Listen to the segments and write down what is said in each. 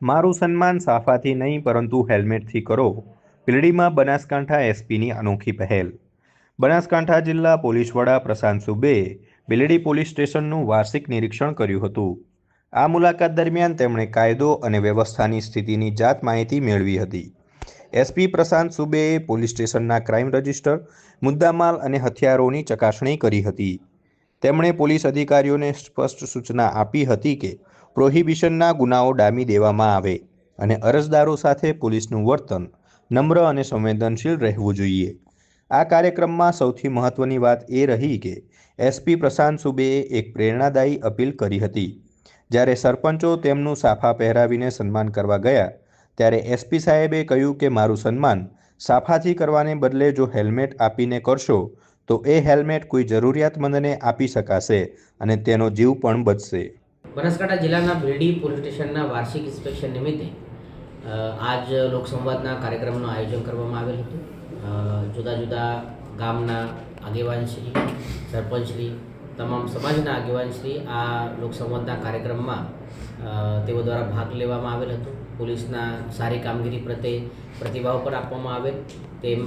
મારું સન્માન સાફાથી નહીં, પરંતુ હેલ્મેટથી કરો. પીલડીમાં બનાસકાંઠા એસપીની અનોખી પહેલ. બનાસકાંઠા જિલ્લા પોલીસ વડા પ્રશાંત સુબે બિલડી પોલીસ સ્ટેશનનું વાર્ષિક નિરીક્ષણ કર્યું હતું. આ મુલાકાત દરમિયાન તેમણે કાયદો અને વ્યવસ્થાની સ્થિતિની જાત માહિતી મેળવી હતી. એસપી પ્રશાંત સુબેએ પોલીસ સ્ટેશનના ક્રાઇમ રજિસ્ટર, મુદ્દામાલ અને હથિયારોની ચકાસણી કરી હતી. તેમણે પોલીસ અધિકારીઓને સ્પષ્ટ સૂચના આપી હતી કે પ્રોહિબિશનના ગુનાઓ ડામી દેવામાં આવે અને અરજદારો સાથે પોલીસનું વર્તન નમ્ર અને સંવેદનશીલ રહેવું જોઈએ. આ કાર્યક્રમમાં સૌથી મહત્વની વાત એ રહી કે એસપી પ્રશાંત સુબેએ એક પ્રેરણાદાયી અપીલ કરી હતી. જ્યારે સરપંચો તેમનું સાફા પહેરાવીને સન્માન કરવા ગયા, ત્યારે એસપી સાહેબે કહ્યું કે મારું સન્માન સાફાથી કરવાને બદલે જો હેલ્મેટ આપીને કરશો, તો એ હેલ્મેટ કોઈ જરૂરિયાતમંદને આપી શકાશે અને તેનો જીવ પણ બચશે. બનાસકાંઠા જિલ્લાના બિરડી પોલીસ સ્ટેશનના વાર્ષિક ઇન્સ્પેક્શન નિમિત્તે આજ લોકસંવાદના કાર્યક્રમનું આયોજન કરવામાં આવેલ હતું. જુદા જુદા ગામના આગેવાનશ્રી સરપંચશ્રી તમામ સમાજના આગેવાનશ્રી આ લોકસંવાદના કાર્યક્રમમાં તેઓ દ્વારા ભાગ લેવામાં આવેલ હતો. પોલીસના સારી કામગીરી પ્રત્યે પ્રતિભાવ પણ આપવામાં આવેલ. તેમ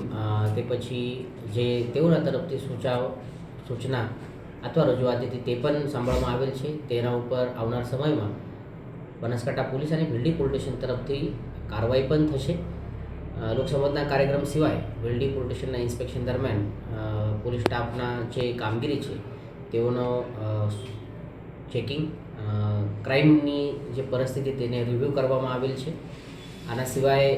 તે પછી જે તેઓના તરફથી સૂચાવ, સૂચના અથવા રજૂઆત હતી તે પણ સાંભળવામાં આવેલ છે. તેના ઉપર આવનાર સમયમાં બનાસકાંઠા પોલીસ અને બિલ્ડી પોલીસ તરફથી કાર્યવાહી પણ થશે. લોકસંવાદના કાર્યક્રમ સિવાય વિલ્ડી પોલીસ સ્ટેશનના ઇન્સ્પેક્શન દરમિયાન પોલીસ સ્ટાફના જે કામગીરી છે, તેઓનો ચેકિંગ ક્રાઇમની જે પરિસ્થિતિ તેને રિવ્યૂ કરવામાં આવેલ છે. આના સિવાય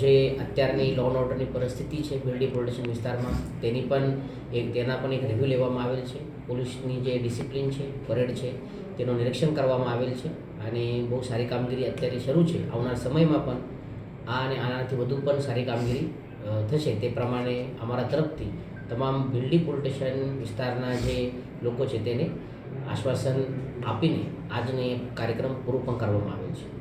જે અત્યારની લો એન્ડ ઓર્ડરની પરિસ્થિતિ છે બિલ્ડિંગ પોલીસ વિસ્તારમાં, તેની પણ એક, તેના પણ એક રિવ્યૂ લેવામાં આવેલ છે. પોલીસની જે ડિસિપ્લિન છે, પરેડ છે, તેનું નિરીક્ષણ કરવામાં આવેલ છે અને બહુ સારી કામગીરી અત્યારે શરૂ છે. આવનાર સમયમાં પણ આ અને આનાથી વધુ પણ સારી કામગીરી થશે. તે પ્રમાણે અમારા તરફથી તમામ બિલ્ડિંગ પોલટેશન વિસ્તારના જે લોકો છે, તેને આશ્વાસન આપીને આજનો કાર્યક્રમ પૂરો પણ કરવામાં આવેલ છે.